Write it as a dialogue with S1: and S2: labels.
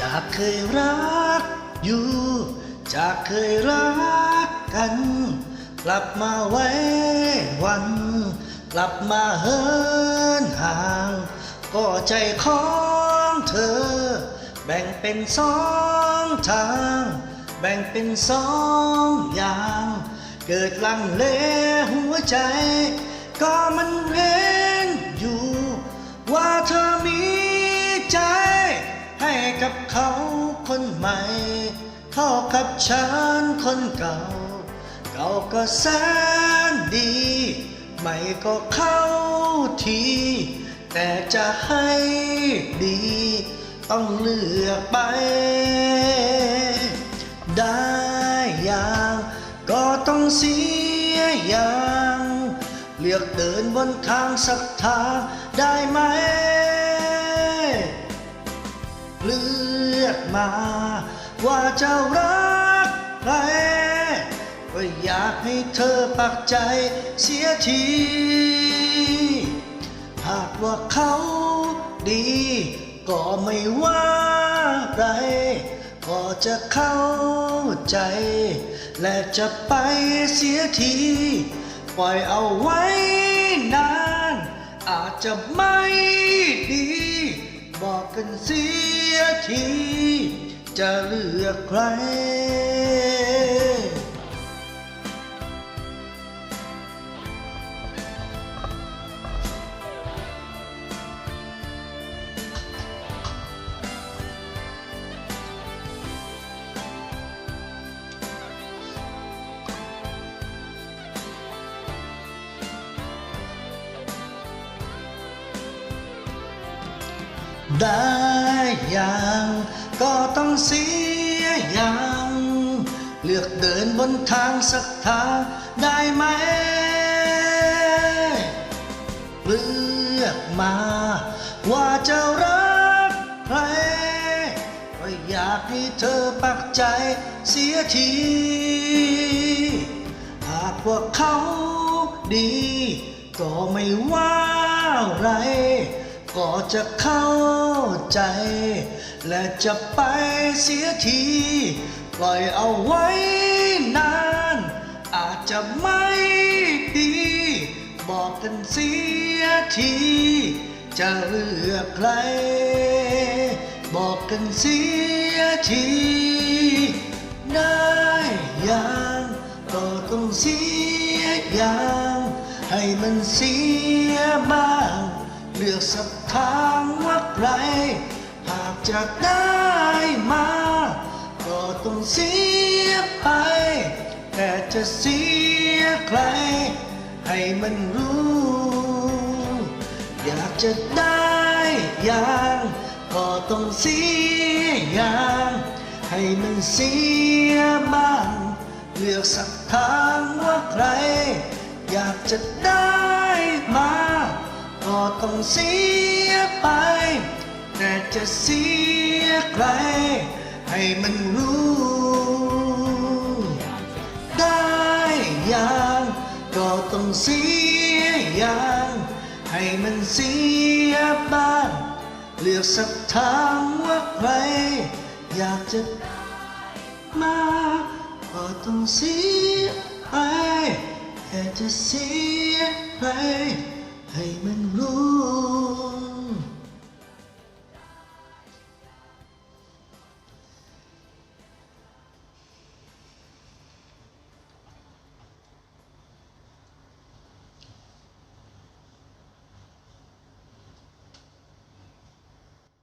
S1: จากเคยรักอยู่ จากเคยรักกัน กลับมาไว้วัน กลับมาเหินห่าง ก็ใจของเธอ แบ่งเป็นสองทาง แบ่งเป็นสองอย่าง เกิดลังเลหัวใจ ก็มันเห็นอยู่ ว่าเธอมี กับเขาคนใหม่ เท่ากับฉันคนเก่า เก่าก็แสนดี ใหม่ก็เข้าที แต่จะให้ดี ต้องเลือกไป ได้อย่างก็ต้องเสียอย่าง เลือกเดินบนทางสักทางได้ไหม เลือกมา ว่าจะรักใครก็อยากให้เธอปักใจเสียที หากว่าเขาดี ก็ไม่ว่าไรก็จะเข้าใจ และจะไปเสียที ปล่อยเอาไว้นาน อาจจะไม่ดี บอกกันเสียที จะเลือกใคร ได้อย่างก็ต้องเสียอย่าง เลือกเดินบนทางสักทางได้ไหม เลือกมาว่าจะรักใครก็อยากให้เธอปักใจเสียที หากว่าเขาดี ก็ไม่ว่าไร ก็จะเข้าใจ และจะไปเสียที ปล่อยเอาไว้นาน อาจจะไม่ดี บอกกันเสียที จะเลือกใคร บอกกันเสียที ได้อย่างก็ต้องเสียอย่าง ให้มันเสียบ้าง ลือกสักทางว่าใคร หากจะได้มา ก็ต้องเสียไป แต่จะเสียใคร ให้มันรู้ อยากจะได้อย่างก็ต้องเสียอย่างให้มันเสียบ้างเลือกสักทางว่าใคร อยากจะได้ ต้องเสียไป แต่จะเสียใคร ให้มันรู้ ได้อย่างก็ต้องเสียอย่าง ให้มันเสียบ้าง เลือกสักทางว่าใคร อยากจะมาก็ต้องเสียไปแต่จะเสียใคร ให้มันรู้